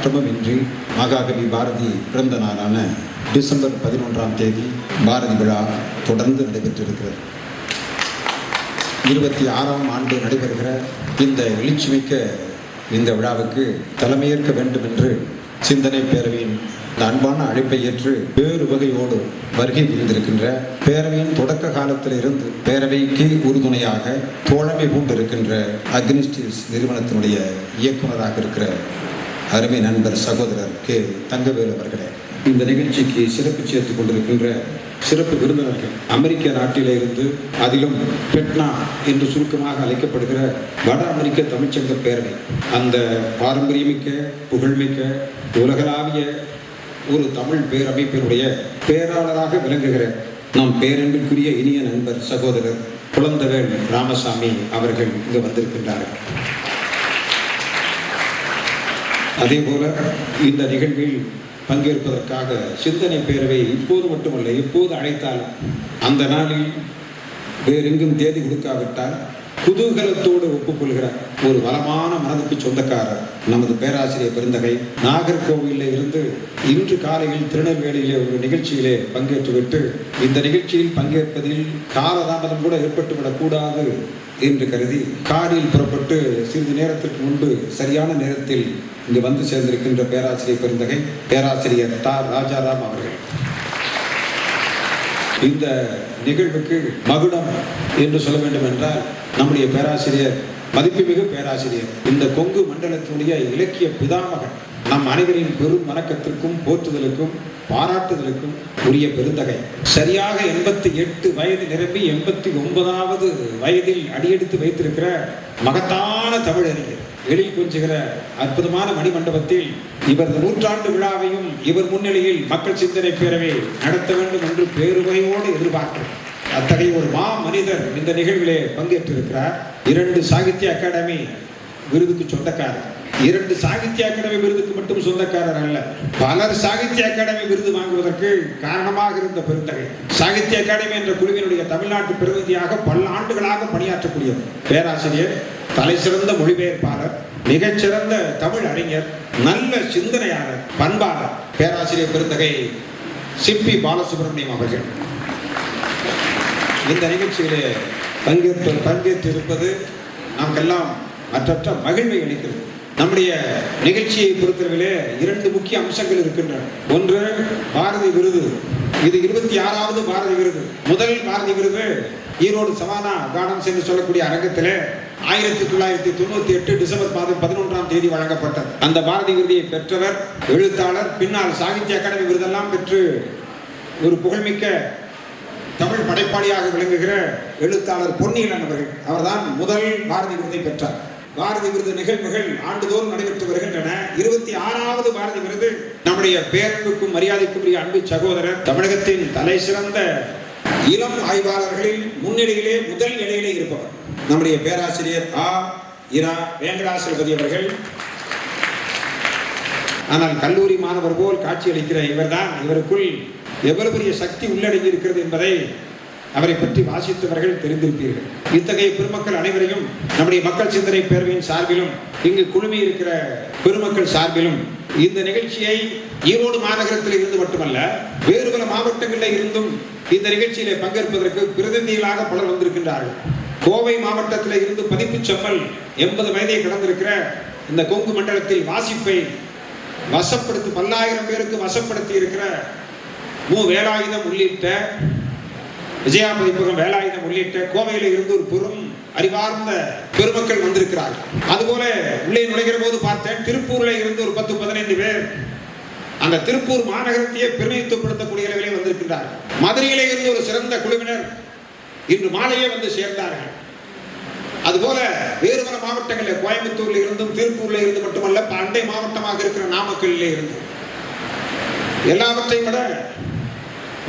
தேதி மாற்றமும் இன்றி மகாகவி பாரதி பிறந்த நாளான டிசம்பர் பதினொன்றாம் தேதி பாரதி விழா தொடர்ந்து நடைபெற்றிருக்கிறது. இருபத்தி ஆறாம் ஆண்டு நடைபெறுகிற இந்த எழுச்சிமிக்க இந்த விழாவுக்கு தலைமையேற்க வேண்டும் என்று சிந்தனை பேரவையின் இந்த அன்பான அழைப்பை ஏற்று வேறு வகையோடு வருகை புரிந்திருக்கின்ற பேரவையின் தொடக்க காலத்தில் இருந்து பேரவைக்கு உறுதுணையாக தோழமை பூண்டிருக்கின்ற அக்னிஸ்டிஸ் நிறுவனத்தினுடைய இயக்குனராக இருக்கிற அருமை நண்பர் சகோதரர் கே. தங்கவேல் அவர்களே இந்த நிகழ்ச்சிக்கு சிறப்பு சேர்த்துக் கொண்டிருக்கின்ற சிறப்பு விருந்தினர்கள் அமெரிக்க நாட்டிலே இருந்து அதிலும் பெட்னா என்று சுருக்கமாக அழைக்கப்படுகிற வட அமெரிக்க தமிழ்ச்சங்க பேரவை அந்த பாரம்பரியமிக்க புகழ்மிக்க உலகளாவிய ஒரு தமிழ் பேரமைப்பினுடைய பேராளராக விளங்குகிற நம் பேரன்பிற்குரிய இனிய நண்பர் சகோதரர் குழந்தவேல் ராமசாமி அவர்கள் இங்கு வந்திருக்கின்றார்கள். அதே போல இந்த நிகழ்வில் பங்கேற்பதற்காக சிந்தனை பேரவை இப்போது மட்டுமல்ல எப்போது அழைத்தாலும் அந்த நாளில் வேறெங்கும் தேதி கொடுக்காவிட்டால் குதூகலத்தோடு ஒப்புக்கொள்கிறார் ஒரு வளமான மனதுக்கு சொந்தக்காரர் நமது பேராசிரியர் பெருந்தகை நாகர்கோவிலில் இருந்து இன்று காலையில் திருநெல்வேலியிலே ஒரு நிகழ்ச்சியிலே பங்கேற்றுவிட்டு இந்த நிகழ்ச்சியில் பங்கேற்பதில் காலதாமதம் கூட ஏற்பட்டுவிடக் கூடாது என்று கருதி காரில் புறப்பட்டு சிறிது நேரத்திற்கு முன்பு சரியான நேரத்தில் இங்கு வந்து சேர்ந்திருக்கின்ற பேராசிரியர் பெருந்தகை பேராசிரியர் தா. ராஜாராம் அவர்கள். இந்த நிகழ்வுக்கு மகுடம் என்று சொல்ல வேண்டும் என்றால் நம்முடைய பேராசிரியர் மதிப்புமிகு பேராசிரியர் இந்த கொங்கு மண்டலத்தினுடைய இலக்கிய பிதாமகன் நம் அனைவரின் பெரும் வணக்கத்திற்கும் போற்றுதலுக்கும் பாராட்டுதலுக்கும் உரிய பெருந்தகை. சரியாக எண்பத்தி எட்டு வயது நிரம்பி எண்பத்தி ஒன்பதாவது வயதில் அடியெடுத்து வைத்திருக்கிற மகத்தான தமிழறிஞர். எழில் கொஞ்சுகிற அற்புதமான மணிமண்டபத்தில் இவரது நூற்றாண்டு விழாவையும் இவர் முன்னிலையில் மக்கள் சிந்தனை பேரவை நடத்த வேண்டும் என்று பேருமையோடு எதிர்பார்க்கிறோம். அத்தகைய ஒரு மா மனிதர் இந்த நிகழ்விலே பங்கேற்றிருக்கிறார். இரண்டு சாகித்ய அகாடமி விருதுக்கு சொந்தக்காரர். இரண்டு சாகித்ய அகாடமி விருதுக்கு மட்டும் சொந்தக்காரர் அல்ல பலர் சாகித்ய அகாடமி விருது வாங்குவதற்கு காரணமாக இருந்த பெருந்தகை. சாகித்ய அகாடமி என்ற குழுவினுடைய தமிழ்நாட்டு பிரதிநிதியாக பல ஆண்டுகளாக பணியாற்றக்கூடியவர். பேராசிரியர் தலை சிறந்த மொழிபெயர்ப்பாளர் மிகச்சிறந்த தமிழ் அறிஞர் நல்ல சிந்தனையாளர் பண்பாளர் பேராசிரியர் பெருந்தகை சிப்பி பாலசுப்ரமணியம் அவர்கள். இந்த நிகழ்ச்சியிலே பங்கேற்று பங்கேற்றிருப்பது நமக்கெல்லாம் மற்றற்ற மகிழ்வை அளிக்கிறது. நம்முடைய நிகழ்ச்சியை பொறுத்தவரையிலே இரண்டு முக்கிய அம்சங்கள் இருக்கின்றன. ஒன்று பாரதி விருது. இது இருபத்தி ஆறாவது பாரதி விருது. முதல் பாரதி விருது ஈரோடு சவானா கார்டன்ஸ் என்று சொல்லக்கூடிய அரங்கத்திலே ஆயிரத்தி தொள்ளாயிரத்தி தொண்ணூத்தி எட்டு டிசம்பர் மாதம் பதினொன்றாம் தேதி வழங்கப்பட்டது. அந்த பாரதி விருதியை பெற்றவர் எழுத்தாளர் பின்னால் சாகித்ய அகாடமி விருதெல்லாம் பெற்று ஒரு புகழ்மிக்க தமிழ் படைப்பாளியாக விளங்குகிற எழுத்தாளர் பொன்னியலன் அவர்கள். அவர்தான் முதல் பாரதி விருதை பெற்றார். பாரதி விருது நிகழ்வுகள் ஆண்டுதோறும் நடைபெற்று வருகின்றன. இருபத்தி ஆறாவது பாரதி விருது நம்முடைய பேரன்புக்கும் மரியாதைக்குரிய அன்பு சகோதரர் தமிழகத்தின் தலை சிறந்த இளம் ஆய்வாளர்களில் முன்னிலையிலே முதல் நிலையிலே இருப்பவர். நம்முடைய பேராசிரியர் ஆ. இரா. வேங்கடாசலபதி அவர்கள். ஆனால் கல்லூரி மாணவர் போல் காட்சியளிக்கிற இவர்தான். இவருக்குள் எவ்வளவு பெரிய சக்தி உள்ளடங்கி இருக்கிறது என்பதை அவரை பற்றி வாசித்தவர்கள் தெரிந்திருப்பீர்கள். இத்தகைய பெருமக்கள் அனைவரையும் நம்முடைய மக்கள் சிந்தனை பேரவையின் சார்பிலும் இங்கு குழுமி இருக்கிற பெருமக்கள் சார்பிலும் இந்த நிகழ்ச்சியை ஈரோடு மாநகரத்தில் இருந்து மட்டுமல்ல வேறு பல மாவட்டங்களில் இருந்தும் இந்த நிகழ்ச்சியிலே பங்கேற்பதற்கு பிரதிநிதிகளாக பலர் வந்திருக்கின்றார்கள். கோவை மாவட்டத்தில் இருந்து பதிப்பு செம்மல் எண்பது வயதை கடந்திருக்கிற இந்த கொங்கு மண்டலத்தில் வாசிப்பை வசப்படுத்தி பல்லாயிரம் பேருக்கு வசப்படுத்தி இருக்கிற மு. வேலாயுதம் உள்ளிட்ட விஜயா பதிப்பகம் வேலாயுதம் உள்ளிட்ட கோவையில் இருந்து ஒரு பெரும் அறிவார்ந்த பெருமக்கள் வந்திருக்கிறார்கள். அதுபோல உள்ளே நுழைகிற போது பார்த்தேன் திருப்பூர்ல இருந்து ஒரு பத்து பதினைந்து பேர் அந்த திருப்பூர் மாநகரத்தையே பிரதிநிதித்துவப்படுத்தக்கூடிய அளவிலே வந்திருக்கிறார்கள் மதுரையிலே இருந்து ஒரு சிறந்த குழுவினர் இன்று மாலையே வந்து சேர்ந்தார்கள். அதுபோல வேறு பல மாவட்டங்களில் கோயம்புத்தூர்ல இருந்தும் திருப்பூர்ல இருந்து மட்டுமல்ல அண்டை மாவட்டமாக இருக்கிற நாமக்கல்லிலே இருந்து எல்லாவற்றையும் விட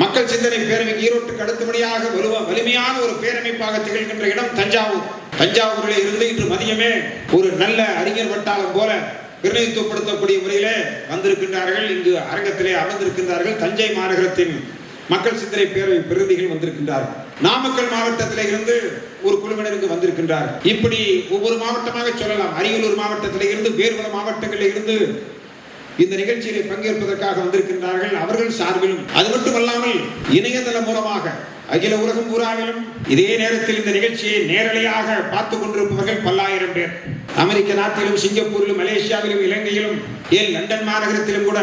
மக்கள் சிந்தனை பேரவை ஈரோட்டுக்கு அடுத்தபடியாக வலுவ வலிமையான ஒரு பேரமைப்பாக திகழ்கின்ற இடம் தஞ்சாவூர். தஞ்சாவூரில் இருந்து இன்று மதியமே ஒரு நல்ல அறிஞர் வட்டாரம் போல பிரதிநிதித்துவப்படுத்தக்கூடிய முறையிலே வந்திருக்கின்றார்கள். இங்கு அரங்கத்திலே அமர்ந்திருக்கின்றார்கள். தஞ்சை மாநகரத்தின் மக்கள் சிந்தனை பேரவை பிரதிநிதிகள் வந்திருக்கின்றார்கள். நாமக்கல் மாவட்டத்திலே இருந்து ஒரு குழுவினருக்கு வந்திருக்கின்றார் இப்படி ஒவ்வொரு மாவட்டமாக சொல்லலாம். அரியலூர் மாவட்டத்திலே இருந்து வேறு பல மாவட்டங்களில் இருந்து இந்த நிகழ்ச்சியிலே பங்கேற்பதற்காக வந்திருக்கின்றார்கள் அவர்கள் சார்பிலும். அது மட்டுமல்லாமல் இணையதளம் மூலமாக அகில உலகம் பூராவிலும் இதே நேரத்தில் இந்த நிகழ்ச்சியை நேரலையாக பார்த்து கொண்டிருப்பவர்கள் பல்லாயிரம் பேர். அமெரிக்க நாட்டிலும் சிங்கப்பூரிலும் மலேசியாவிலும் இலங்கையிலும் ஏன் லண்டன் மாநகரத்திலும் கூட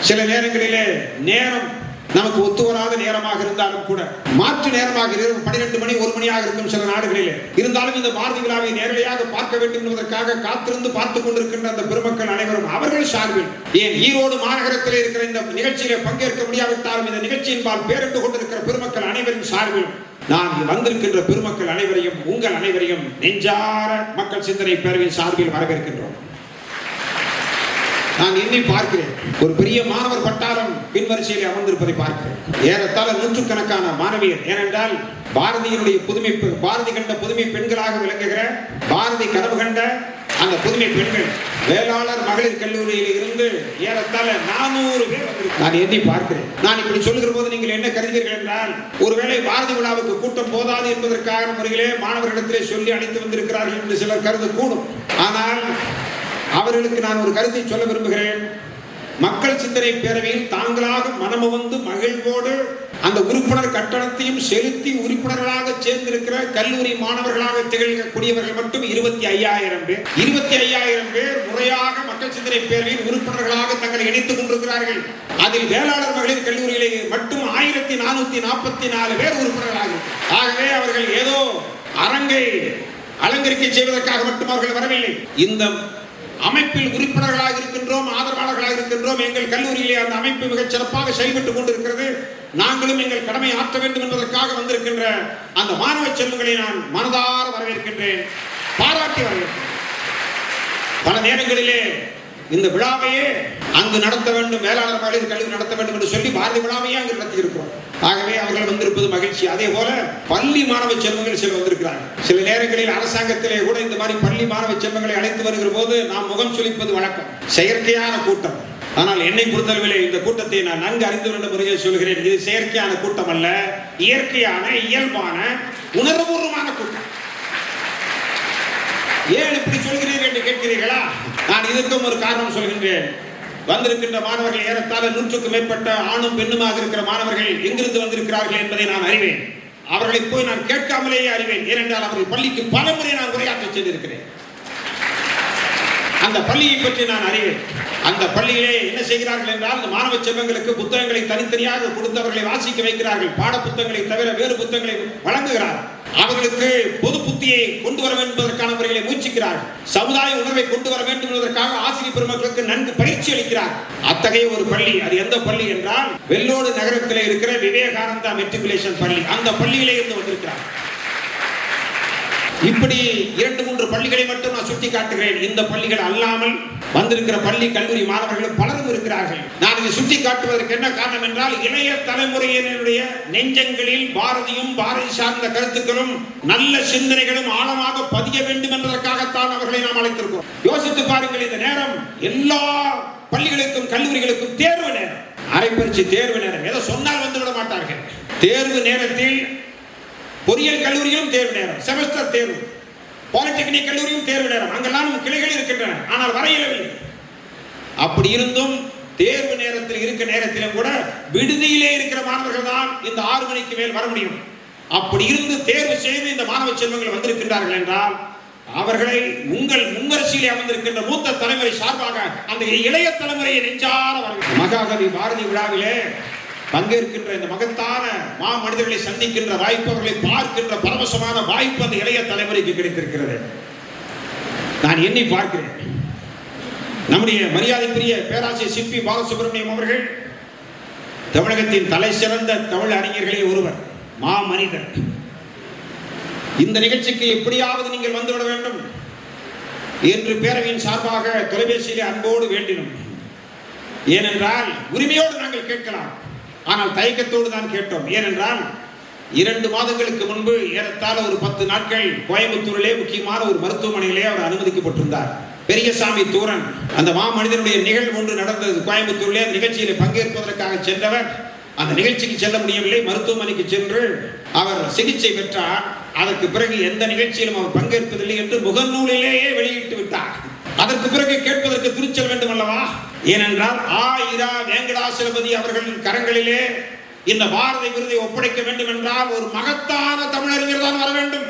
சில நேரங்களிலே நேரம் நமக்கு ஒத்து வராத நேரமாக இருந்தாலும் கூட மாற்று நேரமாக இரவு பன்னிரெண்டு மணி ஒரு மணியாக இருக்கும் சில நாடுகளிலே. இருந்தாலும் இந்த பாரதி விழாவை நேரடியாக பார்க்க வேண்டும் என்பதற்காக காத்திருந்து பார்த்துக் கொண்டிருக்கின்ற அந்த பெருமக்கள் அனைவரும் அவர்கள் சார்பில் ஏன் ஈரோடு மாநகரத்தில் இருக்கிற இந்த நிகழ்ச்சியிலே பங்கேற்க முடியாவிட்டாலும் இந்த நிகழ்ச்சியின்பால் பேரண்டு கொண்டிருக்கிற பெருமக்கள் அனைவரின் சார்பில் நான் வந்திருக்கின்ற பெருமக்கள் அனைவரையும் உங்கள் அனைவரையும் நெஞ்சார மக்கள் சிந்தனை பேரவையின் சார்பில் வரவேற்கின்றோம். நான் எண்ணி பார்க்கிறேன். ஒரு பெரிய மாணவர் பட்டாளம் பின்வரிசையில் அமர்ந்திருப்பதை பார்க்கிறேன் ஏறத்தாழ நூற்றுக்கணக்கான மாணவியர். ஏனென்றால் பாரதியினுடைய புதுமை பாரதி கண்ட புதுமை பெண்களாக விளங்குகிற பாரதி கனவு கண்ட அந்த புதுமை பெண்கள் வேளாளர் மகளிர் கல்லூரியில் இருந்து ஏறத்தாழ நானூறு பேர் நான் எண்ணி பார்க்கிறேன். நான் இப்படி சொல்லுகிற போது நீங்கள் என்ன கருதுகிறீர்கள் என்றால் ஒருவேளை பாரதி விழாவுக்கு கூட்டம் போதாது என்பதற்காக முறையிலே மாணவர்களிடத்திலே சொல்லி அழைத்து வந்திருக்கிறார்கள் என்று சிலர் கருதக்கூடும். ஆனால் அவர்களுக்கு நான் ஒரு கருத்தை சொல்ல விரும்புகிறேன். மக்கள் சிந்தனை பேரவையில் தாங்களாக மனமுவந்து மகிழ்வோடு அந்த உறுப்பினர் கட்டணத்தையும் செலுத்தி உறுப்பினர்களாக சேர்ந்திருக்கிற கல்லூரி மாணவர்களாக திகழக்கூடியவர்கள் மட்டும் இருபத்தி ஐயாயிரம் பேர். இருபத்தி ஐயாயிரம் பேர் முறையாக மக்கள் சிந்தனை பேரவையில் உறுப்பினர்களாக தங்களை இணைத்துக் கொண்டிருக்கிறார்கள். அதில் வேளாளர் மகளிர் கல்லூரியிலே மட்டும் ஆயிரத்தி நானூத்தி நாற்பத்தி நாலு பேர் உறுப்பினர்களாக ஆகவே அவர்கள் ஏதோ அரங்கை அலங்கரிக்க செய்வதற்காக மட்டும் அவர்கள் வரவில்லை. இந்த அமைப்பில் உறுப்பினர்களாக இருக்கின்றோம் ஆதரவாளர்களாக இருக்கின்றோம். எங்கள் கல்லூரியிலே அந்த அமைப்பு மிகச் சிறப்பாக செயல்பட்டுக் கொண்டிருக்கிறது. நாங்களும் எங்கள் கடமை ஆற்ற வேண்டும் என்பதற்காக வந்திருக்கின்ற அந்த மாணவ செல்வங்களை நான் மனதார வரவேற்கின்றேன். பாராட்டி வரவேற்கிறேன் பல நேரங்களிலே இந்த விழாவையே அங்கு நடத்த வேண்டும் மேலாளர் மகளிர் கல்வி நடத்த வேண்டும் என்று சொல்லி பாரதி விழாவையே அங்கு நடத்தி இருக்கிறோம் ஆகவே அவர்கள் வந்திருப்பது மகிழ்ச்சி. அதே போல பள்ளி மாணவ செல்வங்கள் சில வந்திருக்கிறார்கள். சில நேரங்களில் அரசாங்கத்திலே கூட இந்த மாதிரி பள்ளி மாணவ செல்வங்களை அழைத்து வருகிற போது நாம் முகம் சுழிப்பது வழக்கம். செயற்கையான கூட்டம். ஆனால் என்னை பொறுத்தளவிலே இந்த கூட்டத்தை நான் நன்கு அறிந்து கொண்ட முறையை சொல்கிறேன். இது செயற்கையான கூட்டம் அல்ல இயற்கையான இயல்பான உணர்வுபூர்வமான கூட்டம். ஏன் இப்படி சொல்கிறீர்கள் என்று கேட்கிறீர்களா? நான் இதற்கும் ஒரு காரணம் சொல்கின்றேன். வந்திருக்கின்ற மாணவர்கள் ஏறத்தாழ நூற்றுக்கும் மேற்பட்ட ஆணும் பெண்ணுமாக இருக்கிற மாணவர்கள் எங்கிருந்து வந்திருக்கிறார்கள் என்பதை நான் அறிவேன். அவர்களை போய் நான் கேட்காமலேயே அறிவேன். ஏனென்றால் அவர்கள் பள்ளிக்கு பல முறை நான் உரையாற்ற செய்திருக்கிறேன். அந்த பள்ளியை பற்றி நான் அறிவேன். அந்த பள்ளியிலே என்ன செய்கிறார்கள் என்றால் அந்த மாணவ செல்வங்களுக்கு புத்தகங்களை தனித்தனியாக கொடுத்தவர்களை வாசிக்க வைக்கிறார்கள். பாட புத்தகங்களை தவிர வேறு புத்தகங்களை வழங்குகிறார்கள். அவர்களுக்கு பொது புத்தியை கொண்டு வர வேண்டும் என்பதற்கான முறைகளை முயற்சிக்கிறார்கள். சமுதாய உணர்வை கொண்டு வர வேண்டும் என்பதற்காக ஆசிரியர் பெருமக்களுக்கு நன்கு பயிற்சி அளிக்கிறார். அத்தகைய ஒரு பள்ளி அது எந்த பள்ளி என்றால் வெள்ளோடு நகரத்தில் இருக்கிற விவேகானந்தா மெட்ரிகுலேஷன் பள்ளி. அந்த பள்ளியிலே இருந்து வந்திருக்கிறார். இப்படி இரண்டு மூன்று பள்ளிகளை மட்டும் நான் சுட்டி காட்டுகிறேன். இந்த பள்ளிகள் அல்லாமல் வந்திருக்கிற பள்ளி கல்லூரி மாணவர்களும் பலரும் இருக்கிறார்கள். நான் இதை சுட்டி காட்டுவதற்கு என்ன காரணம் என்றால் இளைய தலைமுறையினருடைய நெஞ்சங்களில் பாரதியும் பாரதி சார்ந்த கருத்துக்களும் நல்ல சிந்தனைகளும் ஆழமாக பதிய வேண்டும் என்பதற்காகத்தான் அவர்களை நாம் அழைத்திருக்கிறோம். யோசித்து பாருங்கள் இந்த நேரம் எல்லா பள்ளிகளுக்கும் கல்லூரிகளுக்கும் தேர்வு நேரம். அரைப்பரிச்சு தேர்வு நேரம். ஏதோ சொன்னால் வந்து விட மாட்டார்கள். தேர்வு நேரத்தில் பொறியியல் கல்லூரியிலும் தேர்வு நேரம் செமஸ்டர் தேர்வு பாலிடெக்னிக் கல்லூரியும் தேர்வு நேரம். அங்கெல்லாம் கிளைகள் இருக்கின்றன ஆனால் வர இயலவில்லை அப்படி இருந்தும் தேர்வு நேரத்தில் இருக்க நேரத்திலும் கூட விடுதியிலே இருக்கிற மாணவர்கள் தான் இந்த ஆறு மணிக்கு மேல் வர முடியும். அப்படி இருந்து தேர்வு செய்து இந்த மாணவ செல்வங்கள் வந்திருக்கின்றார்கள் என்றால் அவர்களை உங்கள் முன்வரிசையிலே அமர்ந்திருக்கின்ற மூத்த தலைமுறை சார்பாக அந்த இளைய தலைமுறையை நெஞ்சார வர மகாகவி பாரதி விழாவிலே பங்கேற்கின்ற இந்த மகத்தான மா மனிதர்களை சந்திக்கின்ற வாய்ப்பு அவர்களை பார்க்கின்ற பரவசமான வாய்ப்பு அந்த இளைய தலைமுறைக்கு கிடைத்திருக்கிறது. நான் எண்ணி பார்க்கிறேன். நம்முடைய மரியாதைக்குரிய பேராசிரியர் சிப்பி பாலசுப்ரமணியம் அவர்கள் தமிழகத்தின் தலை சிறந்த தமிழ் அறிஞர்களில் ஒருவர் மா மனிதர் இந்த நிகழ்ச்சிக்கு எப்படியாவது நீங்கள் வந்துவிட வேண்டும் என்று பேரவையின் சார்பாக தொலைபேசியிலே அன்போடு வேண்டினோம். ஏனென்றால் உரிமையோடு நாங்கள் கேட்கலாம். ஆனால் தயக்கத்தோடு தான் கேட்டோம். ஏனென்றால் இரண்டு மாதங்களுக்கு முன்பு ஏறத்தாழ ஒரு பத்து நாட்கள் கோயம்புத்தூரிலே முக்கியமான ஒரு மருத்துவமனையிலே அவர் அனுமதிக்கப்பட்டிருந்தார். பெரியசாமி தூரன் அந்த மாமனிதனுடைய நிகழ்வு ஒன்று நடந்தது. கோயம்புத்தூரிலே அந்த நிகழ்ச்சியிலே பங்கேற்பதற்காக சென்றவர். அந்த நிகழ்ச்சிக்கு செல்ல முடியவில்லை. மருத்துவமனைக்கு சென்று அவர் சிகிச்சை பெற்றார். அதற்கு பிறகு எந்த நிகழ்ச்சியிலும் அவர் பங்கேற்பதில்லை என்று முகநூலிலேயே வெளியிட்டு விட்டார். அதற்கு பிறகு கேட்பதற்கு துணிச்சல் வேண்டும் அல்லவா? ஏனென்றால் ஆயிரா வேங்கடாசலபதி அவர்களின் கரங்களிலே இந்த பாரதி விருதை ஒப்படைக்க வேண்டும் என்றால் ஒரு மகத்தான தமிழறிஞர் தான் வர வேண்டும்.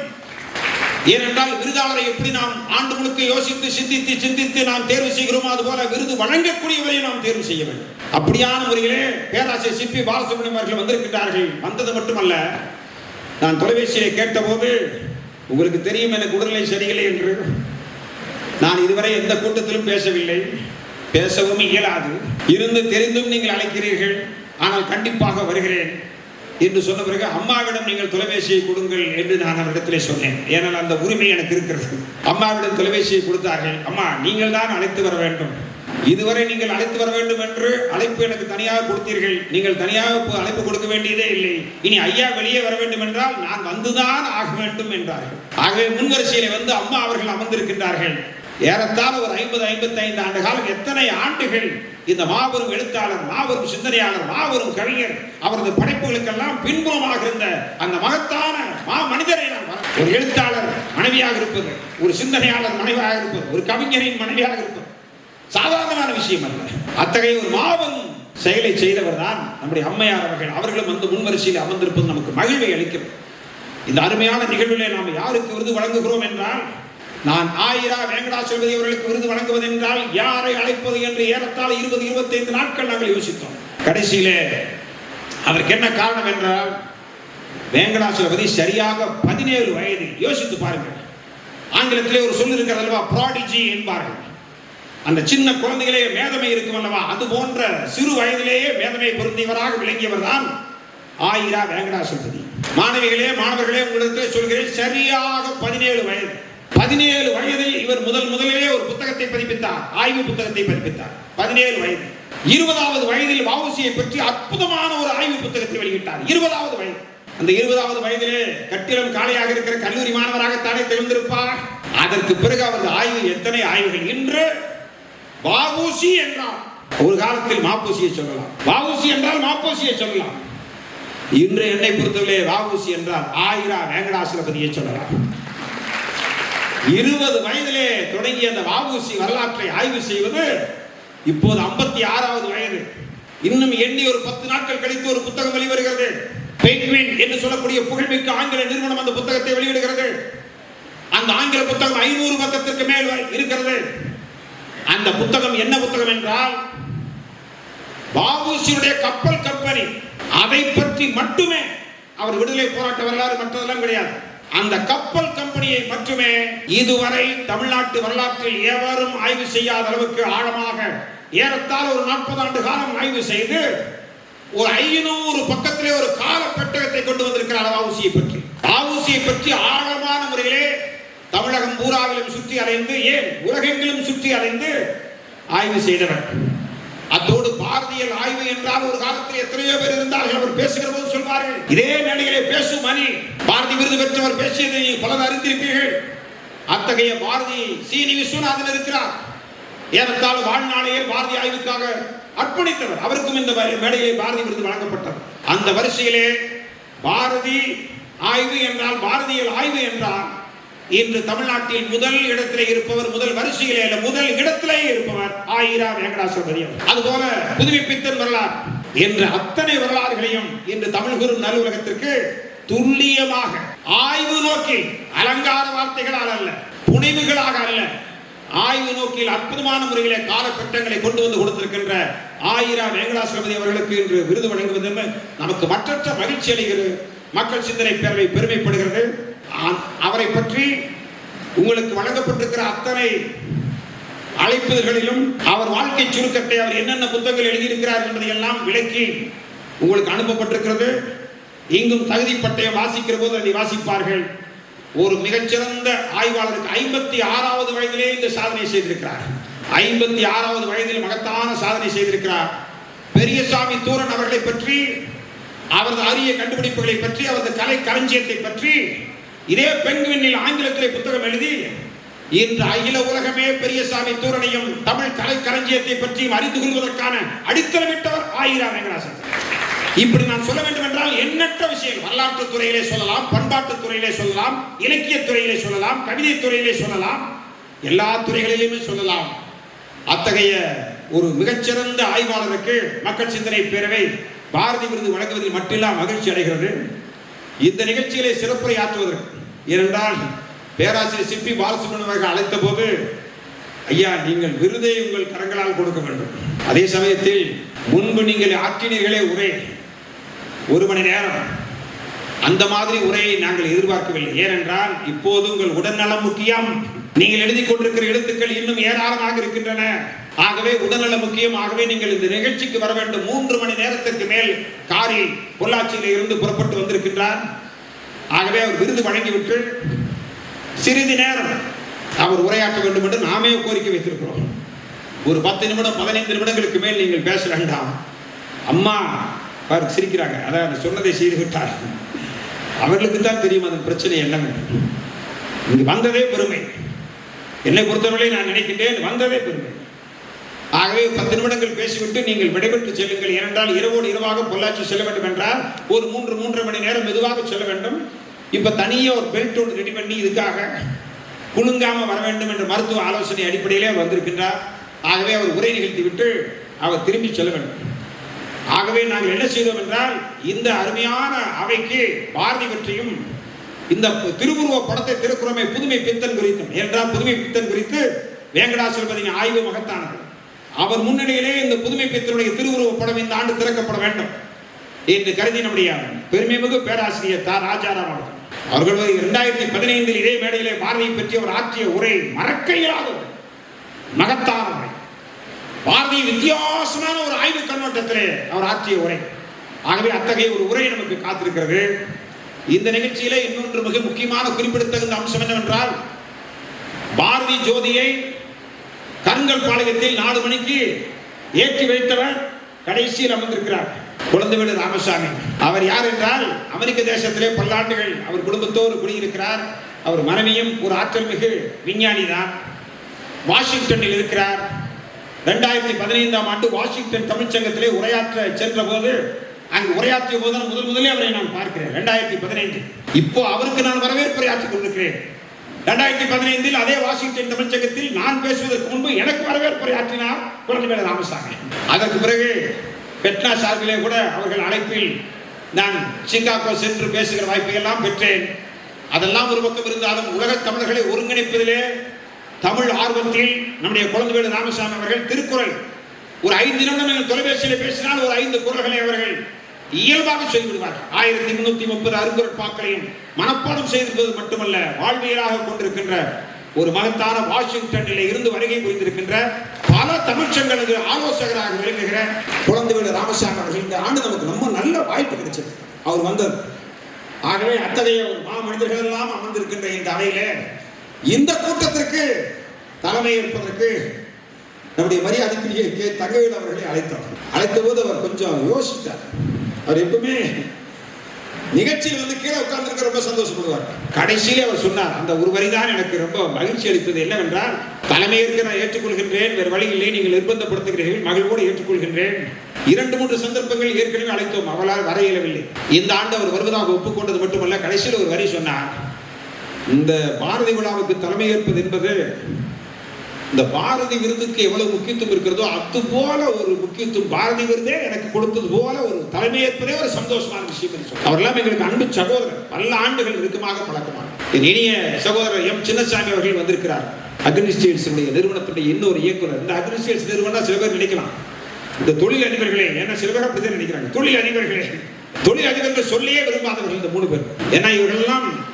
ஏனென்றால் விருதாளரை எப்படி நாம் ஆண்டு முழுக்க யோசித்து சிந்தித்து சிந்தித்து நாம் தேர்வு செய்கிறோமோ அதுபோல விருது வழங்கக்கூடியவரை நாம் தேர்வு செய்ய வேண்டும். அப்படியான முறையிலே பேராசிரியர் சிப்பி பாலசுப்ரமணியம் அவர்கள் வந்திருக்கின்றார்கள். வந்தது மட்டுமல்ல நான் தொலைபேசியை கேட்டபோது உங்களுக்கு தெரியும் எனக்கு உடல்நிலை சரியில்லை என்று நான் இதுவரை எந்த கூட்டத்திலும் பேசவில்லை. பேசவும் இயலாது. இருந்து தெரிந்தும் நீங்கள் அழைக்கிறீர்கள். ஆனால் கண்டிப்பாக வருகிறேன் என்று சொன்ன பிறகு அம்மாவிடம் நீங்கள் தொலைபேசியை கொடுங்கள் என்று நான் அவரிடத்திலே சொன்னேன். ஏனால் அந்த உரிமை எனக்கு இருக்கிறது. அம்மாவிடம் தொலைபேசியை கொடுத்தார்கள். அம்மா நீங்கள் தான் அழைத்து வர வேண்டும். இதுவரை நீங்கள் அழைத்து வர வேண்டும் என்று அழைப்பு எனக்கு தனியாக கொடுத்தீர்கள். நீங்கள் தனியாக அழைப்பு கொடுக்க வேண்டியதே இல்லை. இனி ஐயா வெளியே வர வேண்டும் என்றால் நான் வந்துதான் ஆக வேண்டும் என்றார்கள். ஆகவே முன்வரிசையிலே வந்து அம்மா அவர்கள் அமர்ந்திருக்கின்றார்கள். ஏறத்தாழ ஒரு ஐம்பது ஐம்பத்தைந்து ஆண்டு காலம் எத்தனை ஆண்டுகள் இந்த மாபெரும் எழுத்தாளர் மாபெரும் சிந்தனையாளர் மாபெரும் கவிஞர் அவரது படைப்புகளுக்கெல்லாம் பின்புலமாக இருந்த அந்த மகத்தான மா மனிதரை ஒரு எழுத்தாளர் மனைவியாக இருப்பது ஒரு சிந்தனையாளர் மனைவியாக இருப்பது ஒரு கவிஞரின் மனைவியாக இருப்பது சாதாரணமான விஷயம் அல்ல. அத்தகைய ஒரு மாபெரும் செயலை செய்தவர் தான் நம்முடைய அம்மையார் அவர்கள். அவர்களும் வந்து முன்வரிசையில் அமர்ந்திருப்பது நமக்கு மகிழ்வை அளிக்கிறது. இந்த அருமையான நிகழ்விலே நாம் யாருக்கு விருது வழங்குகிறோம் என்றால் நான் ஆயிரா வேங்கடாசலபதி அவர்களுக்கு விருது வழங்குவது என்றால் யாரை அழைப்பது என்று ஏறத்தாழ இருபது இருபத்தைந்து நாட்கள் நாங்கள் யோசித்தோம். கடைசியிலே அதற்கு என்ன காரணம் என்றால் வேங்கடாசலபதி சரியாக பதினேழு வயது. யோசித்து பாருங்கள். ஆங்கிலத்திலே ஒரு சொல் இருக்கிறது அல்லவா? ப்ராடிஜி என்பார்கள். அந்த சின்ன குழந்தைகளே மேதமை இருக்கும் அல்லவா? அது போன்ற சிறு வயதிலேயே மேதமை பொருந்தியவராக விளங்கியவர் தான் ஆயிரா வேங்கடாசலபதி. மாணவிகளே மாணவர்களே உங்களிடத்தில் சொல்கிறேன் சரியாக பதினேழு வயது. பதினேழு வயதில் இவர் முதல் முதலிலே ஒரு புத்தகத்தை பதிப்பித்தார். ஆய்வு புத்தகத்தை பதிப்பித்தார். பதினேழு வயது. இருபதாவது வயதில் வாவுசியை பற்றி அற்புதமான ஒரு ஆய்வு புத்தகத்தை வெளியிட்டார். இருபதாவது வயது. அந்த இருபதாவது வயதிலே கட்டிடம் காலியாக இருக்கிற கல்லூரி மாணவராகத்தானே தெரிந்திருப்பார். அதற்கு பிறகு அவரது ஆய்வு எத்தனை ஆய்வுகள்? இன்று வாவுசி என்றார் ஒரு காலத்தில் மாப்பூசியை சொல்லலாம். வாவுசி என்றால் மாப்பூசியை சொல்லலாம். இன்று என்னை பொறுத்தவரை வாவுசி என்றால் ஆயிரா வேங்கடாசிரபதியை சொல்லலாம். இருபது வயதிலே தொடங்கிய அந்த வாபூசி வரலாற்றை ஆய்வு செய்வது இப்போது ஐம்பத்தி ஆறாவது வயது. இன்னும் எண்ணி ஒரு பத்து நாட்கள் கழித்து ஒரு புத்தகம் வெளிவருகிறது. பென்குயின் என்று சொல்லக்கூடிய புகழ்மிக்க ஆங்கில நிறுவனம் அந்த புத்தகத்தை வெளியிடுகிறது. அந்த ஆங்கில புத்தகம் ஐநூறு பக்கத்திற்கு மேல் இருக்கிறது. அந்த புத்தகம் என்ன புத்தகம் என்றால் பாபுசியுடைய கப்பல் கம்பெனி. அதை பற்றி மட்டுமே அவர் விடுதலை போராட்ட வரலாறு மற்றதெல்லாம் கிடையாது. அந்த கப்பல் கம்பெனியை மட்டுமே இதுவரை தமிழ்நாட்டு வரலாற்றில் எவரும் ஆய்வு செய்யாத அளவுக்கு ஆழமாக ஏறத்தாழ ஒரு நாற்பது ஆண்டு காலம் ஆய்வு செய்து ஒரு ஐநூறு பக்கத்திலே ஒரு கால பெட்டகத்தை கொண்டு வந்திருக்கிறார் ஆவுசியை பற்றி. ஆவுசியை பற்றி ஆழமான முறையிலே தமிழகம் பூராவிலும் சுற்றி அடைந்து ஏன் உலகெங்கிலும் சுற்றி அடைந்து ஆய்வு செய்தவர். அத்தோடு பாரதியல் ஆய்வு என்றால் ஒரு காலத்தில் எத்தனையோ பேர் இருந்தார்கள். அவர் பேசுகிற போது சொல்வார்கள் இதே மேடையிலே பேசும் மணி. பாரதி விருது பெற்றவர் பேசியதை நீங்கள் பலர் அறிந்திருப்பீர்கள். அத்தகைய பாரதி சீனி விஸ்வநாதன் இருக்கிறார். ஏறத்தாழ வாழ்நாளையே பாரதி ஆய்வுக்காக அர்ப்பணித்தவர். அவருக்கும் இந்த மேடையிலே பாரதி விருது வழங்கப்பட்டது. அந்த வரிசையிலே பாரதி ஆய்வு என்றால் பாரதியல் ஆய்வு என்றால் இன்று தமிழ்நாட்டில் முதல் இடத்திலே இருப்பவர் முதல் வரிசையிலே அல்ல முதல் இடத்திலே இருப்பவர் ஆயிரா வெங்கடாசலபதி அதுபோல புதுமைப்பித்தன் வரலாறு. என்ற அத்தனை வரலாறுகளையும் இன்று தமிழ் குரு நல்லுலகத்திற்கு துல்லியமாக ஆய்வு நோக்கில் அலங்கார வார்த்தைகளால் அல்ல புனைவுகளாக அல்ல ஆய்வு நோக்கில் அற்புதமான முறையிலே காலகட்டங்களை கொண்டு வந்து கொடுத்திருக்கின்ற ஆயிரா வெங்கடாசலபதி அவர்களுக்கு இன்று விருது வழங்குவது நமக்கு மற்றற்ற மகிழ்ச்சி அளிக்கிறது. மக்கள் சிந்தனை பேரவை பெருமைப்படுகிறது. அவரை பற்றி உங்களுக்கு வழங்கப்பட்டிருக்கிற அத்தனை அழைப்புகளிலும் அவர் வாழ்க்கை சுருக்கத்தை அவர் என்னென்ன புத்தகங்கள் எழுதியிருக்கிறார் என்பதை எல்லாம் விளக்கி உங்களுக்கு அனுப்பப்பட்டிருக்கிறது. இங்கும் தகுதி பட்டயம் வாசிக்கிற போது அதை வாசிப்பார்கள். ஒரு மிகச்சிறந்த ஆய்வாளருக்கு ஐம்பத்தி ஆறாவது வயதிலே இந்த சாதனை செய்திருக்கிறார். ஐம்பத்தி ஆறாவது வயதில் மகத்தான சாதனை செய்திருக்கிறார். பெரியசாமி தூரன் அவர்களை பற்றி அவரது அரிய கண்டுபிடிப்புகளை பற்றி அவரது கலை களஞ்சியத்தை பற்றி இதே பெண்குவினில் ஆங்கிலத்திலே புத்தகம் எழுதி இன்று அகில உலகமே பெரியசாமி தூரணையும் தமிழ் கலை களஞ்சியத்தை பற்றியும் அறிந்து கொள்வதற்கான அடித்தளமிட்டவர் ஆயிரா வெங்கடாசன் இப்படி நான் சொல்ல வேண்டும் என்றால் எண்ணற்ற விஷயங்கள் வரலாற்று துறையிலே சொல்லலாம் பண்பாட்டு துறையிலே சொல்லலாம் இலக்கிய துறையிலே சொல்லலாம் கவிதை துறையிலே சொல்லலாம் எல்லா துறைகளிலுமே சொல்லலாம். அத்தகைய ஒரு மிகச்சிறந்த ஆய்வாளருக்கு மக்கள் சிந்தனை பேரவை பாரதி விருது வழங்குவதில் மட்டுமில்லா மகிழ்ச்சி அடைகிறது. இந்த நிகழ்ச்சிகளை சிறப்புரை ஆற்றுவதற்கு ஏனென்றால் பேராசிரியர் சிப்பி பாலசுப்ரமணியம் அவர்கள் அழைத்த போது ஐயா நீங்கள் விருதை உங்கள் கரங்களால் கொடுக்க வேண்டும். அதே சமயத்தில் முன்பு நீங்கள் ஆற்றினீர்களே உரை. ஒரு மணி நேரம். அந்த மாதிரி உரையை நாங்கள் எதிர்பார்க்கவில்லை. ஏனென்றால் இப்போது உங்கள் உடல்நலம் முக்கியம். நீங்கள் எழுதி கொண்டிருக்கிற எழுத்துக்கள் இன்னும் ஏராளமாக இருக்கின்றன. ஆகவே உடல்நலம் முக்கியம். ஆகவே நீங்கள் இந்த நிகழ்ச்சிக்கு வர வேண்டும். மூன்று மணி நேரத்திற்கு மேல் காரில் பொள்ளாச்சியில் இருந்து புறப்பட்டு வந்திருக்கின்றார். ஆகவே அவர் விருது வழங்கிவிட்டு சிறிது நேரம் அவர் உரையாற்ற வேண்டும் என்று நாமே கோரிக்கை வைத்திருக்கிறோம். ஒரு பத்து நிமிடம் பதினைந்து நிமிடங்களுக்கு மேல் நீங்கள் பேச வேண்டாம் அம்மா அவர் சிரிக்கிறாங்க. அதாவது சொன்னதை செய்து விட்டார். அவர்களுக்கு தான் தெரியும் அதன் பிரச்சனை என்னவென்று. இங்கு வந்ததே பெருமை. என்னை பொறுத்தவரை நான் நினைக்கின்றேன் வந்ததே பெருமை. ஆகவே பத்து நிமிடங்கள் பேசிவிட்டு நீங்கள் விடைபெற்று செல்லுங்கள். ஏனென்றால் இரவோடு இரவாக பொள்ளாச்சி செல்ல வேண்டும் என்றால் ஒரு மூன்று மூன்றரை மணி நேரம் மெதுவாக செல்ல வேண்டும். இப்ப தனியாக ஒரு பெல்ட் ஒன்று ரெடி பண்ணி இதுக்காக குலுங்காம வர வேண்டும் என்ற மருத்துவ ஆலோசனை அடிப்படையிலே அவர் வந்திருக்கின்றார். ஆகவே அவர் உரை நிகழ்த்தி விட்டு அவர் திரும்பி செல்ல வேண்டும். ஆகவே நாங்கள் என்ன செய்தோம் என்றால் இந்த அருமையான அவைக்கு பாரதி பற்றியும் இந்த திருவுருவ படத்தை திருக்குறமை புதுமை பித்தன் குறித்தும் என்றால் புதுமை பித்தன் குறித்து வேங்கடாசலபதியின் ஆய்வு மகத்தானது. அவர் முன்னிலையிலே இந்த புதுமை பித்தனுடைய திருவுருவ படம் இந்த ஆண்டு திறக்கப்பட வேண்டும் என்று கருதி நம்முடைய பெருமைமிகு பேராசிரியர் தா. ராஜாராம் அவர்கள். அவர்கள் இரண்டாயிரத்தி பதினைந்தில் இதே மேடையிலே பாரதியை பற்றி அவர் ஆற்றிய உரை மறக்க இயலாத மகத்தான உரை. பாரதி வித்தியாசமான ஒரு ஆய்வு கண்ணோட்டத்திலே அவர் ஆற்றிய உரை. ஆகவே அத்தகைய ஒரு உரை நமக்கு காத்திருக்கிறது. இந்த நிகழ்ச்சியில இன்னொன்று மிக முக்கியமான குறிப்பிடத்தகுந்த அம்சம் என்னவென்றால் பாரதி ஜோதியை கருங்கல் பாளையத்தில் நாலு மணிக்கு ஏற்றி வைத்தவர் கடைசியில் அமர்ந்திருக்கிறார் குழந்தைவேலு ராமசாமி. அவர் யார் என்றால் அமெரிக்க தேசத்திலே பல்லாண்டுகள் அவர் குடும்பத்தோடு குடியிருக்கிறார். அவர் மனைவியும் ஒரு ஆற்றல் மிகு விஞ்ஞானி தான் வாஷிங்டனில் இருக்கிறார். ரெண்டாயிரத்தி பதினைந்தாம் ஆண்டு வாஷிங்டன் தமிழ்ச்சங்கத்திலே உரையாற்ற சென்ற போது அங்கு உரையாற்றிய போது நான் முதல் முதலே அவரை நான் பார்க்கிறேன். ரெண்டாயிரத்தி பதினைந்து. இப்போ அவருக்கு நான் வரவேற்பு உரையாற்றிக் கொண்டிருக்கிறேன். ரெண்டாயிரத்தி பதினைந்தில் அதே வாஷிங்டன் தமிழ்ச்சங்கத்தில் நான் பேசுவதற்கு முன்பு எனக்கு வரவேற்பு உரையாற்றினார் குழந்தைவேல ராமசாமி. அதற்கு பிறகு பெட்னா சார்பிலே கூட அவர்கள் அழைப்பில் நான் சிகாகோ சென்று பேசுகிற வாய்ப்பை எல்லாம் பெற்றேன். அதெல்லாம் ஒரு பக்கம் இருந்தாலும் உலக தமிழர்களை ஒருங்கிணைப்பதிலே தமிழ் ஆர்வத்தில் நம்முடைய குழந்தைவேடு ராமசாமி அவர்கள் திருக்குறள் ஒரு ஐந்து நிமிடம் தொலைபேசியில் பேசினால் ஒரு ஐந்து குரல்களை அவர்கள் இயல்பாக செய்துவிடுவார்கள் ஆயிரத்தி முன்னூத்தி முப்பது அருங்குறள் பாக்களையும் மனப்பாடம் செய்திருப்பது மட்டுமல்ல வாழ்வியலாக கொண்டிருக்கின்ற ஒரு மகத்தான வாஷிங்டனில் இருந்து வருகை புரிந்திருக்கின்ற பல தமிழ்ச்சங்களுக்கு ஆலோசகராக விளங்குகிற குழந்தைவேலு ராமசாமி அவர்கள் இந்த ஆண்டு நமக்கு ரொம்ப நல்ல வாய்ப்பு கிடைச்சது. அவர் வந்தது ஆகவே அத்தகைய ஒரு மா மனிதர்கள் எல்லாம் அமர்ந்திருக்கின்ற இந்த அவையிலே இந்த கூட்டத்திற்கு தலைமை ஏற்பதற்கு நம்முடைய மரியாதைக்குரிய கே. தங்கவேல் அவர்களை அழைத்தார். அழைத்த போது அவர் கொஞ்சம் யோசித்தார். அவர் எப்பவுமே நிகழ்ச்சியில் வந்து கீழே உட்கார்ந்துருக்க ரொம்ப சந்தோஷப்படுவார் கடைசியிலே அவர் சொன்னார் அந்த ஒரு வரிதான் எனக்கு ரொம்ப மகிழ்ச்சி அளித்தது என்னவென்றால் தலைமையிற்கு நான் ஏற்றுக்கொள்கின்றேன் வேறு வழி இல்லை நீங்கள் நிர்பந்தப்படுத்துகிறீர்கள் மகிழ்வோடு ஏற்றுக்கொள்கின்றேன். இரண்டு மூன்று சந்தர்ப்பங்கள் ஏற்கனவே அழைத்தோம் அவளால் வர இயலவில்லை. இந்த ஆண்டு அவர் வருவதாக ஒப்புக்கொண்டது மட்டுமல்ல கடைசியில் ஒரு வரி சொன்னார் இந்த பாரதி விழாவுக்கு தலைமை ஏற்பது என்பது இந்த பாரதி விருதுக்கு எவ்வளவு முக்கியத்துவம் இருக்கிறதோ அது போல ஒரு முக்கியத்துவம் பாரதி விருதே எனக்கு கொடுத்தது போல ஒரு தலைமையேற்பதே ஒரு சந்தோஷமான விஷயம் அவரெல்லாம் எங்களுக்கு அன்பு சகோதரர். பல ஆண்டுகள் நெருக்கமாக பழக்கமான. இனிய சகோதரர் எம். சின்னசாமி அவர்கள் வந்திருக்கிறார். அக்னிஸ்டேட்ஸ் நிறுவனத்துடைய இன்னொரு இயக்குனர். இந்த அக்னிஸ்டேட்ஸ் நிறுவனம் சில பேர் நினைக்கலாம். இந்த தொழில் அதிபர்களே ஏன்னா சில பேர் அப்படிதான் நினைக்கிறாங்க. தொழில் அதிபர்களே. தொழில் அதிபர்கள் சொல்லியே விரும்பாதவர்கள் இந்த மூணு பேர். ஏன்னா இவர்கள்லாம்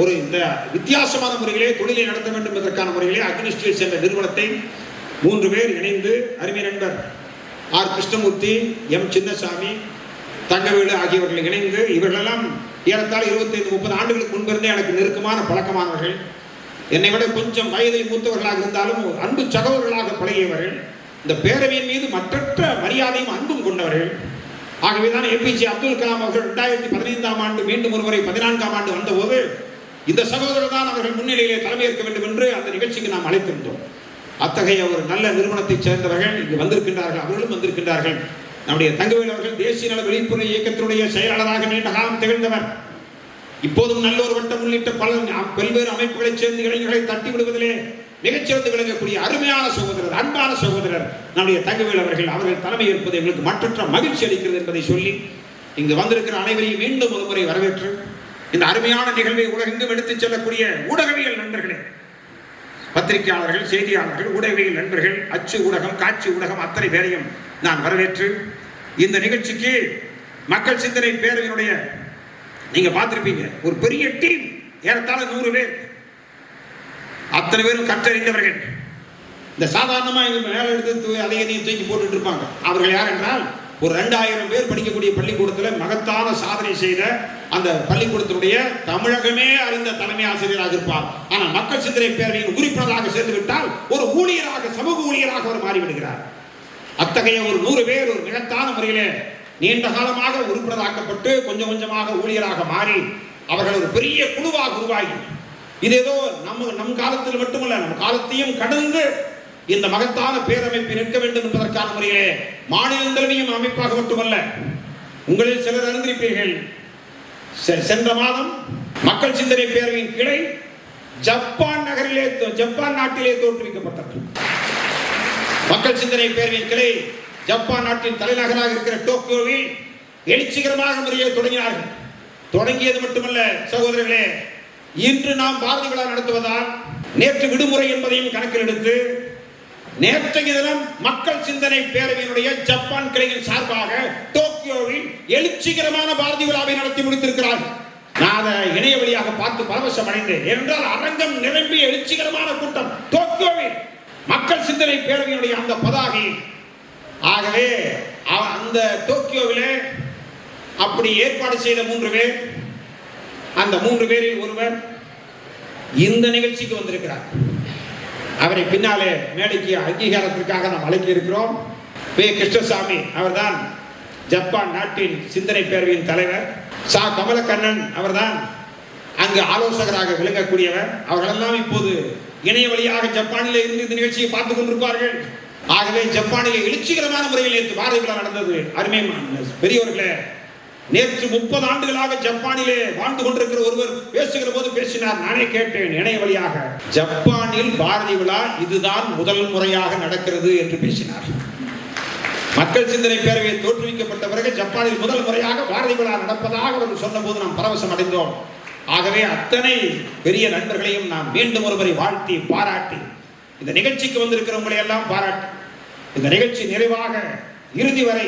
ஒரு இந்த வித்தியாசமான முறைகளே தொழிலை நடத்த வேண்டும் என்பதற்கான முறையிலே அக்னிஸ்டேட்ஸ் என்ற நிறுவனத்தை மூன்று பேர் இணைந்து அருமை நண்பர் ஆர் கிருஷ்ணமூர்த்தி எம் சின்னசாமி தங்கவேலு ஆகியவர்கள் இணைந்து இவர்களெல்லாம் ஏறத்தாழ இருபத்தைந்து முப்பது ஆண்டுகளுக்கு முன்பிருந்தே எனக்கு நெருக்கமான பழக்கமானவர்கள். என்னை விட கொஞ்சம் வயதில் மூத்தவர்களாக இருந்தாலும் ஒரு அன்பு சகோதரர்களாக பழகியவர்கள். இந்த பேரவையின் மீது மற்றற்ற மரியாதையும் அன்பும் கொண்டவர்கள். ஆகவேதான் ஏபிஜே அப்துல் கலாம் அவர்கள் ரெண்டாயிரத்தி பதினைந்தாம் ஆண்டு மீண்டும் ஒருமுறை பதினான்காம் ஆண்டு வந்தபோது இந்த சகோதரர் தான் அவர்கள் முன்னிலையிலே தலைமையேற்க வேண்டும் என்று அந்த நிகழ்ச்சிக்கு நாம் அழைத்திருந்தோம். அத்தகைய ஒரு நல்ல நிறுவனத்தைச் சேர்ந்தவர்கள் இங்கு வந்திருக்கின்றார்கள் அவர்களும் வந்திருக்கின்றார்கள். நம்முடைய தங்கவேல் அவர்கள் தேசிய நல விழிப்புணர்வு இயக்கத்தினுடைய செயலாளராக நீண்ட காலம் திகழ்ந்தவர். இப்போதும் நல்லோர் வட்டம் உள்ளிட்ட பல பல்வேறு அமைப்புகளைச் சேர்ந்த இளைஞர்களை தட்டி விடுவதிலே மிகச்சிறந்து விளங்கக்கூடிய அருமையான சகோதரர் அன்பான சகோதரர் நம்முடைய தங்கவேல் அவர்கள் அவர்கள் தலைமை இருப்பது எங்களுக்கு மற்றற்ற மகிழ்ச்சி அளிக்கிறது என்பதை சொல்லி இங்கு வந்திருக்கிற அனைவரையும் மீண்டும் ஒரு முறை வரவேற்று இந்த அருமையான நிகழ்வை உலகெங்கும் எடுத்துச் செல்லக்கூடிய ஊடகவியல் நண்பர்களே பத்திரிகையாளர்கள் செய்தியாளர்கள் ஊடகவியல் நண்பர்கள் அச்சு ஊடகம் காட்சி ஊடகம் அத்தனை பேரையும் நான் வரவேற்று இந்த நிகழ்ச்சிக்கு மக்கள் சிந்தனை பேரவையினுடைய நீங்க பார்த்திருப்பீங்க ஒரு பெரிய டீம் ஏறத்தாழ நூறு பேர். அத்தனை பேரும் கற்றறிந்தவர்கள். இந்த சாதாரணமா இவங்க மேல எடுத்து அதையும் அதை தூக்கி போட்டுட்டு இருப்பாங்க. அவர்கள் யார் என்றால் ஒரு ரெண்டாயிரம் பேர் படிக்கக்கூடிய பள்ளிக்கூடத்தில் மகத்தான சாதனை செய்த அந்த பள்ளிக்கூடத்தினுடைய தமிழகமே அறிந்த தலைமை ஆசிரியராக இருப்பார். ஆனால் மக்கள் சிந்தனை பேரவையின் உறுப்பினராக சேர்ந்து விட்டால் ஒரு ஊழியராக சமூக ஊழியராக அவர் மாறிவிடுகிறார். அத்தகைய ஒரு நூறு பேர் ஒரு மிகத்தான முறையிலே நீண்ட காலமாக உறுப்பினராக்கப்பட்டு கொஞ்சம் கொஞ்சமாக ஊழியராக மாறி அவர்கள் ஒரு பெரிய குழுவாக உருவாகி இது ஏதோ நம்ம நம் காலத்தில் மட்டுமல்ல நம் காலத்தையும் கடந்து இந்த மகத்தான பேரமைப்பு நிற்க வேண்டும் என்பதற்கான முறையிலே மாநிலம் அமைப்பாக மட்டுமல்ல உங்களில் சிலர் அறிந்திருப்பீர்கள். செ- சென்ற மாதம் மக்கள் சிந்தனை பேரவையின் கிளை ஜப்பான் நகரிலே ஜப்பான் நாட்டிலே தோற்றுவிக்கப்பட்டது. மக்கள் சிந்தனை பேரவையின் கிளை ஜப்பான் நாட்டின் தலைநகராக இருக்கிற டோக்கியோவில் எழுச்சிகரமாக முறையை தொடங்கினார்கள். தொடங்கியது மட்டுமல்ல சகோதரர்களே இன்று நாம் பாரதி விழா நடத்துவதால் நேற்று விடுமுறை என்பதையும் கணக்கில் எடுத்து நேற்றைய தினம் மக்கள் சிந்தனை பேரவையினுடைய ஜப்பான் கிளையின் சார்பாக டோக்கியோவில் எழுச்சிகரமான பாரதி விழாவை நடத்தி முடித்திருக்கிறார்கள். நான் அதை இணைய வழியாக பார்த்து பரவசம் அடைந்தேன். என்றால் அரங்கம் நிரம்பி எழுச்சிகரமான கூட்டம் டோக்கியோவில். மக்கள் சிந்தனை பேரவையினுடைய அந்த பதாகை. ஆகவே அந்த டோக்கியோவிலே அப்படி ஏற்பாடு செய்த மூன்று பேர் அந்த மூன்று பேரில் ஒருவர் இந்த நிகழ்ச்சிக்கு வந்திருக்கிறார். அவரை பின்னாலே மேடைக்கு அங்கீகாரத்திற்காக நாம் அழைக்க இருக்கிறோம் வே கிருஷ்ணசாமி அவர்தான் ஜப்பான் நாட்டின் சிந்தனை பேரவையின் தலைவர். சா. கமலக்கண்ணன் அவர்தான் அங்கு ஆலோசகராக விளங்கக்கூடியவர். அவர்களெல்லாம் இப்போது இணைய வழியாக ஜப்பானில் இருந்து இந்த நிகழ்ச்சியை பார்த்துக் கொண்டிருப்பார்கள். ஆகவே ஜப்பானிலே எழுச்சிகரமான முறையில் நேற்று பாரதி விழா நடந்தது. அருமை பெரியவர்களே நேற்று முப்பது ஆண்டுகளாக ஜப்பானிலே வாழ்ந்து கொண்டிருக்கிற ஒருவர் பேசுகிற போது பேசினார். நானே கேட்டேன் இணைய வழியாக. ஜப்பானில் பாரதி விழா இதுதான் முதல் முறையாக நடக்கிறது என்று பேசினார். மக்கள் சிந்தனை பேரவை தோற்றுவிக்கப்பட்ட பிறகு ஜப்பானில் முதல் முறையாக பாரதி விழா நடப்பதாக அவர்கள் சொன்னபோது நாம் பரவசம் அடைந்தோம். ஆகவே அத்தனை பெரிய நண்பர்களையும் நாம் மீண்டும் ஒருவரை வாழ்த்தி பாராட்டி இந்த நிகழ்ச்சிக்கு வந்திருக்கிறவங்களை எல்லாம் பாராட்டி இந்த நிகழ்ச்சி நிறைவாக இறுதி வரை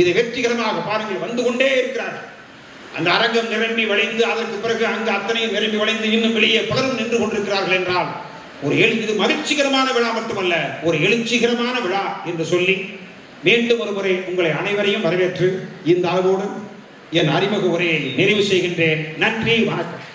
இதை வெற்றிகரமாக பாருங்கள் வந்து கொண்டே இருக்கிறார்கள். அந்த அரங்கம் நிரம்பி வளைந்து அதற்கு பிறகு அங்கு அத்தனையும் நிரம்பி வளைந்து இன்னும் வெளியே பலரும் நின்று கொண்டிருக்கிறார்கள் என்றால் ஒரு எழு இது மகிழ்ச்சிகரமான விழா மட்டுமல்ல ஒரு எழுச்சிகரமான விழா என்று சொல்லி மீண்டும் ஒரு முறை உங்களை அனைவரையும் வரவேற்று இந்த அளவோடு என் அறிமுக உரையை நிறைவு செய்கின்றேன். நன்றி வணக்கம்.